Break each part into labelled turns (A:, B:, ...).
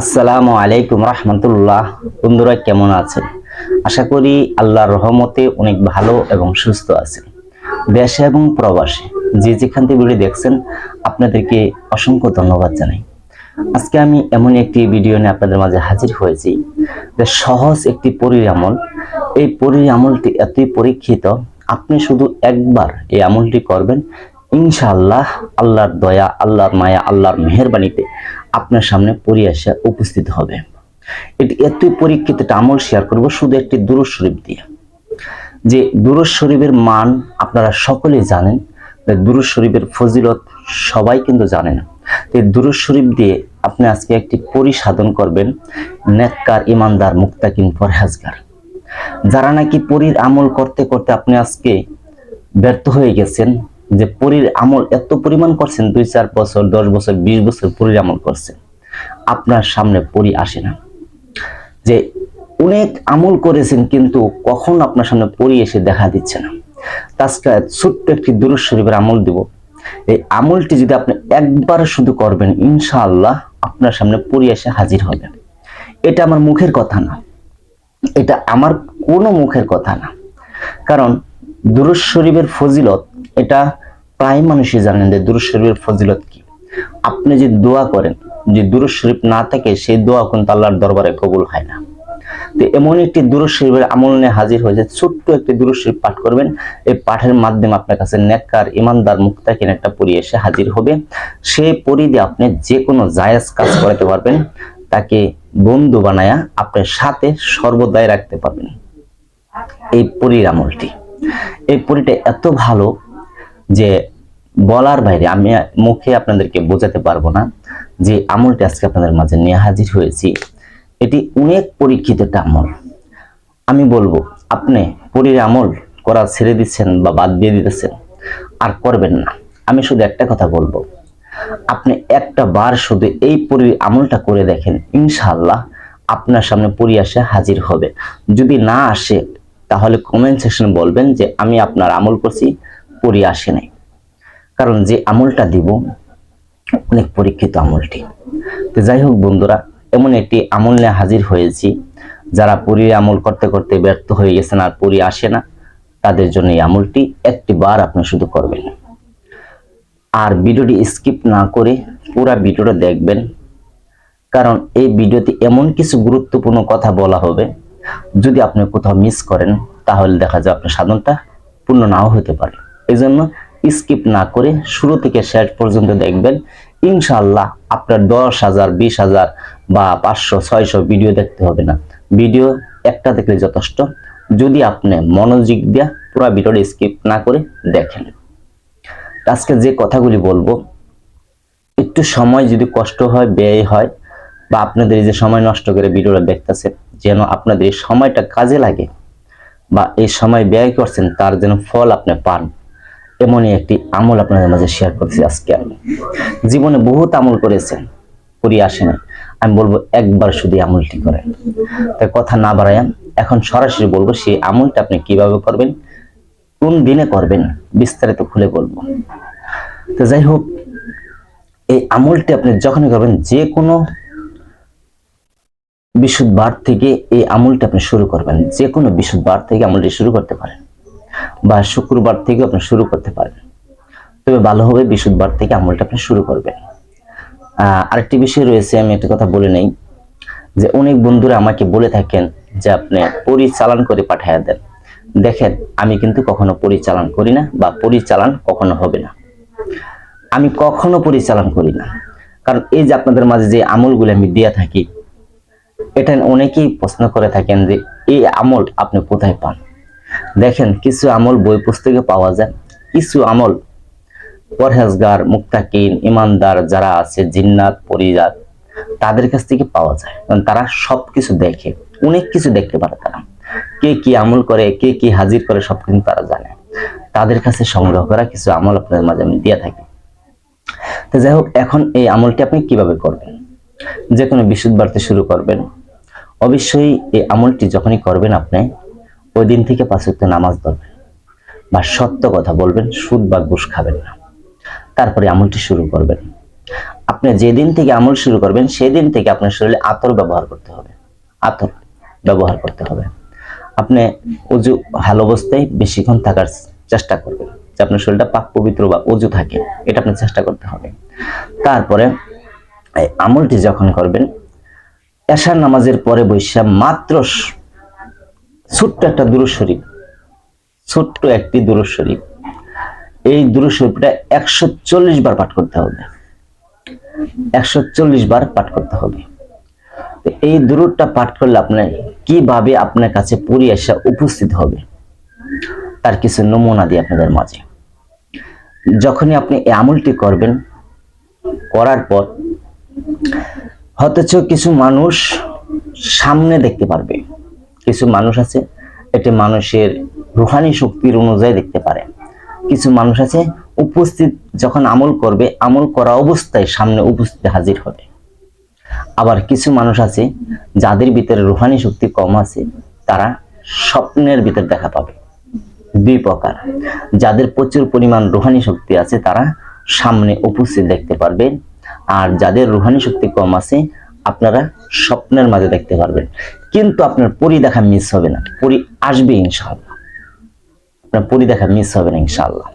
A: আসসালামু আলাইকুম রহমতুল্লাহ। বন্ধুরা, কেমন আছেন? আশা করি আল্লাহর রহমতে অনেক ভালো এবং সুস্থ আছেন। দেশে এবং প্রবাসে যে যেখান থেকে ভিডিও দেখছেন, আপনাদেরকে অসংখ্য ধন্যবাদ জানাই। আজকে আমি এমন একটি ভিডিও নিয়ে আপনাদের মাঝে হাজির হয়েছি যে সহজ একটি পরীর আমল। এই পরীর আমলটি এতই পরীক্ষিত, আপনি শুধু একবার এই আমলটি করবেন, ইনশাআল্লাহ, আল্লাহর দয়া, আল্লাহর মায়া, আল্লাহর মেহেরবানিতে আপনার সামনে পরি এসে উপস্থিত হবে। এটি এতই পরীক্ষিত আমল শেয়ার করব, শুধু একটি দুরুদ শরীফ দিয়ে। যে দুরুদ শরীফের মান আপনারা সকলেই জানেন যে শরীফের ফজিলত সবাই কিন্তু জানে না। এই দুরুদ শরীফ দিয়ে আপনি আজকে একটি পরিসাধন করবেন, নেককার ইমানদার মুক্তাকিন পরহেজগার। যারা নাকি পরীর আমল করতে করতে আপনি আজকে ব্যর্থ হয়ে গেছেন যে পরীর আমল এত পরিমাণ করছেন, দুই, চার বছর, দশ বছর, বিশ বছর পরীর আমল করছেন, আপনার সামনে পরি আসে না। যে অনেক আমল করেছেন কিন্তু কখন আপনার সামনে পরি এসে দেখা দিচ্ছে না। তাছাড়া ছোট্ট একটি দুরুদ শরীফের আমল দিব। এই আমলটি যদি আপনি একবার শুধু করবেন, ইনশাআল্লাহ আপনার সামনে পরি এসে হাজির হবে এটা আমার মুখের কথা না। এটা আমার কোনো মুখের কথা না। কারণ দুরুদ শরীফের ফজিলত এটা প্রায় মানুষই জানেন যে দুরুদ শরীফের ফজিলত কি। আপনি যে দোয়া করেন, যে দুরুদ শরীফ না থাকে, সেই দোয়া কিন্তু আল্লাহর দরবারে কবুল হয় না। তো এমন একটি দুরুদ শরীফের আমল নিয়ে হাজির হয়েছে ছোট্ট একটি দুরুদ শরীফ পাঠ করবেন। এই পাঠের মাধ্যমে আপনার কাছে নেককার, ইমানদার, মুক্তাকিন একটা পরি এসে হাজির হবে। সেই পরি দিয়ে আপনি যে কোনো জায়েজ কাজ করাতে পারবেন, তাকে বন্ধু বানায়া আপনার সাথে সর্বদাই রাখতে পারবেন। এই পরির আমলটি। এই পরিটা এত ভালো যে বলার বাইরে আমি মুখে আপনাদেরকে বোঝাতে পারব না যে আমলটি আজকে আপনাদের মাঝে নিয়ে হাজির হয়েছি। এটি অনেক পরীক্ষিত একটা আমল। আমি বলব, আপনি পরীর আমল করা ছেড়ে দিচ্ছেন বা বাদ দিয়ে দিতেছেন, আর করবেন না। আমি শুধু একটা কথা বলব, আপনি একটা বার শুধু এই পরীর আমলটা করে দেখেন ইনশাল্লাহ আপনার সামনে পরি আসে, হাজির হবে। যদি না আসে, তাহলে কমেন্ট সেকশনে বলবেন যে, আমি আপনার আমল করছি পরি আসে নাই। কারণ যে আমলটা দিব, অনেক পরীক্ষিত আমলটি। তো যাই হোক বন্ধুরা, এমন একটি আমল নিয়ে হাজির হয়েছি, যারা পরীর আমল করতে করতে ব্যর্থ হয়ে গেছেন আর পরি আসে না, তাদের জন্য এই আমলটি একটি বার আপনি শুধু করবেন। আর ভিডিওটি স্কিপ না করে পুরো ভিডিওটা দেখবেন, কারণ এই ভিডিওতে এমন কিছু গুরুত্বপূর্ণ কথা বলা হবে, যদি আপনি কোথাও মিস করেন, তাহলে দেখা যায় আপনার সাধনটা পূর্ণ নাও হতে পারে। এই জন্য স্কিপ না করে শুরু থেকে শেষ পর্যন্ত দেখবেন। ইনশাল্লাহ আপনার দশ হাজার, বিশ হাজার বা পাঁচশো, ছয়শো ভিডিও দেখতে হবে না। ভিডিও একটা দেখলে যথেষ্ট। যদি আপনি মনোযোগ দিয়ে পুরো ভিডিওটা স্কিপ না করে দেখেন। আজকে যে কথাগুলি বলব, একটু সময় যদি কষ্ট হয়, ব্যয় হয়, বা আপনাদের এই যে সময় নষ্ট করে ভিডিওটা দেখতেছেন যেন আপনাদের এই সময়টা কাজে লাগে, বা এই সময় ব্যয় করছেন, তার যেন ফল আপনি পান। এমনই একটি আমল আপনাদের মাঝে শেয়ার করছি আজকে আমি। জীবনে বহুত আমল করেছেন করি আসে না আমি বলব একবার শুধু আমলটি করেন। তাই কথা না বাড়ায় এখন সরাসরি বলব সেই আমলটা আপনি কীভাবে করবেন, কোন দিনে করবেন, বিস্তারিত খুলে বলব। তো যাই হোক, এই আমলটি আপনি যখনই করবেন, যে কোনো বিশুদ্ধ বার থেকে এই আমলটি আপনি শুরু করবেন। যে কোনো বিশুদ্ধ বার থেকে আমলটি শুরু করতে পারেন। বা শুক্রবার থেকে আপনি শুরু করতে পারেন তবে ভালো হবে বিশুদ্ধবার থেকে আমলটা আপনি শুরু করবেন। আরেকটি বিষয় রয়েছে, আমি একটা কথা বলে নেই, যে অনেক বন্ধুরা আমাকে বলে থাকেন যে আপনি পরিচালন করে পাঠাইয়া দেন। দেখেন, আমি কিন্তু কখনো পরিচালন করি না বা পরিচালন কখনো হবে না। আমি কখনো পরিচালন করি না। কারণ এই যে আপনাদের মাঝে যে আমলগুলো আমি দিয়ে থাকি, এটা অনেকেই প্রশ্ন করে থাকেন যে, এই আমল আপনি কোথায় পান? দেখেন, কিছু আমল বই পুস্তকে পাওয়া যায়। কিছু আমল পরহেজগার মুক্তাকিন ইমানদার যারা আছে, জিন্নাত পরিজাত তাদের কাছ থেকে পাওয়া যায়। কারণ তারা সব কিছু দেখে, অনেক কিছু দেখতে পারে তারা। কে কি আমল করে, কে কি হাজির করে, সব কিন্তু তারা জানে। তাদের কাছে সংগ্রহ করা কিছু আমল আপনাদের মাঝে আমি দিয়ে থাকি। তো যাই হোক, এখন এই আমলটি আপনি কীভাবে করবেন? যে কোনো বিশুদ্ধবারতে শুরু করবেন। অবশ্যই এই আমলটি যখনই করবেন আপনি ওই দিন থেকে পাঁচ ওয়াক্ত নামাজ ধরবেন। বা সত্য কথা বলবেন, সুদ বা ঘুষ খাবেন না। তারপরে আমলটি শুরু করবেন। আপনি যেদিন থেকে আমল শুরু করবেন, সেদিন থেকে আপনার শরীরে আতর ব্যবহার করতে হবে। আতর ব্যবহার করতে হবে। আপনি উজু ভালো অবস্থায় বেশিক্ষণ থাকার চেষ্টা করবেন, যে আপনার শরীরটা পাক পবিত্র বা উজু থাকে, এটা আপনার চেষ্টা করতে হবে। তারপরে আমলটি যখন করবেন, এশার নামাজের পরে বৈশা মাত্র ছোট্ট একটা দুরুদ শরীফ। ছোট্ট একটি দুরুদ শরীফ। এই দুরুদ শরীফটা একশো চল্লিশ বার পাঠ করতে হবে। একশো চল্লিশ বার পাঠ করতে হবে। এই দুরুদটা পাঠ করলে আপনার কীভাবে আপনার কাছে পড়ি আসা উপস্থিত হবে, তার কিছু নমুনা দিই আপনাদের মাঝে। যখনই আপনি এই আমলটি করবেন, করার পর অথচ কিছু মানুষ সামনে দেখতে পারবে। কিছু মানুষ আছে, এটি মানুষের রুহানি শক্তির অনুযায়ী দেখতে পারে। কিছু মানুষ আছে, উপস্থিত যখন আমল করবে, আমল করা অবস্থায় সামনে উপস্থিত হাজির হবে। আবার কিছু মানুষ আছে, যাদের ভিতরে রুহানি শক্তি কম আছে, তারা স্বপ্নের ভিতর দেখা পাবে। দুই প্রকার। যাদের প্রচুর পরিমাণ রুহানি শক্তি আছে, তারা সামনে উপস্থিত দেখতে পারবে। আর যাদের রুহানি শক্তি কম আছে আপনারা স্বপ্নের মাঝে দেখতে পারবেন। কিন্তু আপনার পরি দেখা মিস হবে না। পরি আসবে ইনশাআল্লাহ। আপনার পরি দেখা মিস হবে না ইনশাআল্লাহ।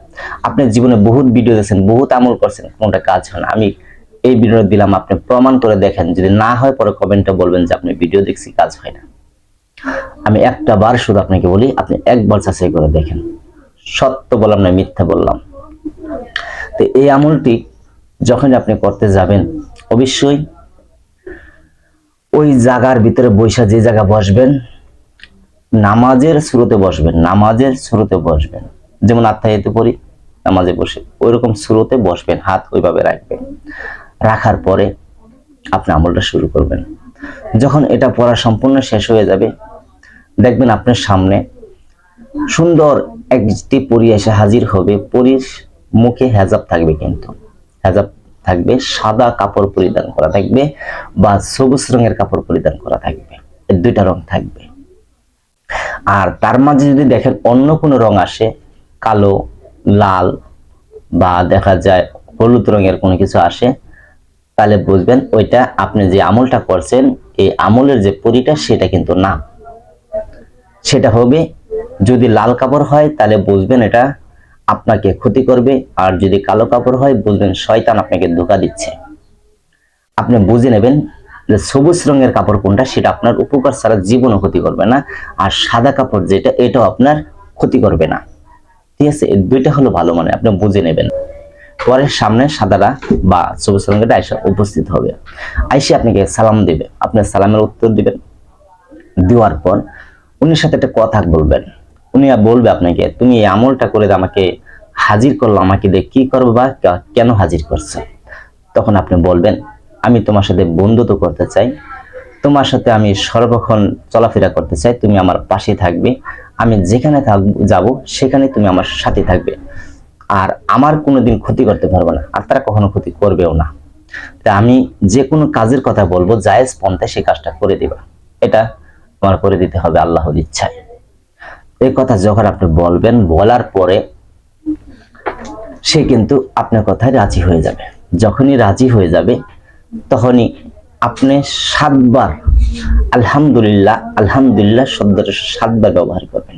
A: আপনার জীবনে বহুত ভিডিও দেখছেন, বহুত আমল করছেন, কোনটা কাজ হয় না। আমি এই ভিডিও দিলাম, আপনি প্রমাণ করে দেখেন। যদি না হয়, পরে কমেন্টে বলবেন যে, আপনি ভিডিও দেখছি, কাজ হয় না। আমি একটা বার শুধু আপনাকে বলি, আপনি একবার যাচাই করে দেখেন। সত্য বললাম না, মিথ্যা বললাম। তো এই আমলটি যখন আপনি করতে যাবেন, অবশ্যই ওই জায়গার ভিতরে বৈশা যে জায়গা বসবেন, নামাজের শুরুতে বসবেন, নামাজের শুরুতে বসবেন। যেমন আত্মাহিতে পড়ি, নামাজে বসে। ওইরকম শুরুতে বসবেন, হাত ওইভাবে রাখবেন। রাখার পরে আপনি আমলটা শুরু করবেন। যখন এটা পড়া সম্পূর্ণ শেষ হয়ে যাবে, দেখবেন আপনার সামনে সুন্দর একটি পরি এসে হাজির হবে। পরির মুখে হেজাব থাকবে কিন্তু। হেজাব থাকবে, সাদা কাপড় পরিধান করা থাকবে বা সবুজ রঙের কাপড় পরিধান করা থাকবে। দুইটা রং থাকবে। আর তার মাঝে যদি দেখেন অন্য কোনো রং আসে, কালো, লাল বা দেখা যায় হলুদ রঙের কোনো কিছু আসে, তাহলে বুঝবেন ওইটা আপনি যে আমলটা করছেন, এই আমলের যে পরিটা সেটা কিন্তু না। সেটা হবে যদি লাল কাপড় হয়, তাহলে বুঝবেন এটা আপনাকে ক্ষতি করবে, আর যদি কালো কাপড় হয়, বুঝবেন শয়তান আপনাকে ধোকা দিচ্ছে। আপনি বুঝে নেবেন যে সবুজ রঙের কাপড় কোনটা, সেটা আপনার উপকার ছাড়া জীবনও ক্ষতি করবে না, আর সাদা কাপড় যেটা, এটাও আপনার ক্ষতি করবে না। ঠিক আছে? দুইটা হলো ভালো মানে আপনি বুঝে নেবেন। পরে সামনে সাদাটা বা সবুজ রঙেরটা আইসা উপস্থিত হবে। আইসে আপনাকে সালাম দিবে। আপনার সালামের উত্তর দিবেন। দেওয়ার পর উনির সাথে একটা কথা বলবেন। উনি বলবে আপনাকে, তুমি এই আমলটা করে আমাকে হাজির করল আমাকে দিয়ে কি করবে বা কেন হাজির করছে? তখন আপনি বলবেন, আমি তোমার সাথে বন্ধুত্ব করতে চাই। তোমার সাথে আমি সর্বক্ষণ চলাফেরা করতে চাই। তুমি আমার পাশে থাকবে। আমি যেখানে যাব সেখানে তুমি আমার সাথে থাকবে। আর আমার কোনোদিন ক্ষতি করতে পারবে না। আর তারা কখনো ক্ষতি করবেও না। তা আমি যে কোনো কাজের কথা বলব, জায়েজ পন্থায় সে কাজটা করে দিবা। এটা তোমার করে দিতে হবে আল্লাহর ইচ্ছায়। এই কথা যখন আপনি বলবেন, বলার পরে সে কিন্তু আপনার কথায় রাজি হয়ে যাবে। যখনই রাজি হয়ে যাবে, তখনই আপনি সাতবার আলহামদুলিল্লাহ আলহামদুলিল্লাহ শব্দটা সাতবার ব্যবহার করবেন।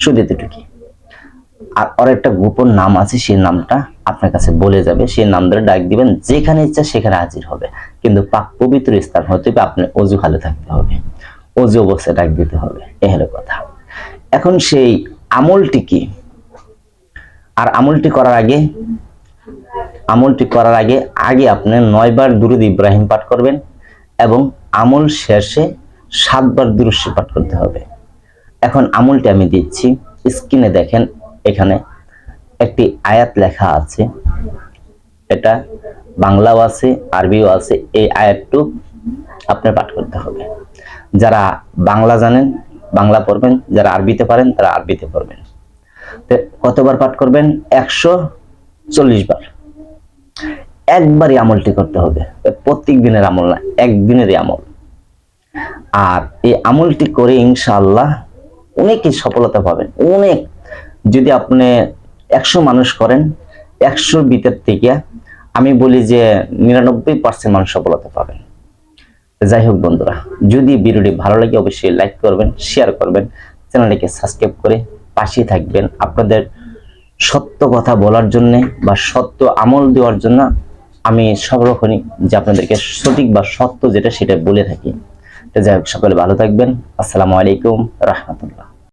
A: শুধু এতটুকু আর ওর একটা গোপন নাম আছে সেই নামটা আপনার কাছে বলে যাবে। সেই নাম ধরে ডাক দিবেন, যেখানে ইচ্ছা সেখানে হাজির হবে। কিন্তু পাক পবিত্র স্থান হতে হবে আপনি অজু খালে থাকতে হবে। অজু অবস্থায় ডাক দিতে হবে। এ হলো কথা। এখন সেই আমলটি কি? আর আমলটি করার আগে, আমলটি করার আগে আগে আপনি নয়বার দুরুদ ইব্রাহিম পাঠ করবেন এবং আমল শেষে সাতবার দুরুশ্বী পাঠ করতে হবে। এখন আমলটি আমি দিচ্ছি। স্ক্রিনে দেখেন, এখানে একটি আয়াত লেখা আছে। এটা বাংলাও আছে, আরবিও আছে। এই আয়াতটু আপনার পাঠ করতে হবে। যারা বাংলা জানেন, বাংলা পড়বেন, যারা আরবিতে পারেন তারা আরবিতে পড়বেন। কতবার পাঠ করবেন? একশো চল্লিশ বার। একবারই আমলটি করতে হবে। প্রত্যেক দিনের আমল না, একদিনেরই আমল। আর এই আমলটি করে ইনশাআল্লাহ অনেকই সফলতা পাবেন। অনেক। যদি আপনি একশো মানুষ করেন, একশোর ভিতর থেকে আমি বলি যে নিরানব্বই পার্সেন্ট মানুষ সফলতা পাবেন। যাই হোক বন্ধুরা, যদি ভিডিওটি ভালো লাগে অবশ্যই লাইক করবেন, শেয়ার করবেন, চ্যানেলটিকে সাবস্ক্রাইব করে পাশে থাকবেন। আপনাদের সত্য কথা বলার জন্য বা সত্য আমল দেওয়ার জন্য আমি সব রকমই যে আপনাদেরকে সঠিক বা সত্য যেটা সেটা বলে থাকি। যাই হোক, সকলে ভালো থাকবেন। আসসালামু আলাইকুম রহমতুল্লাহ।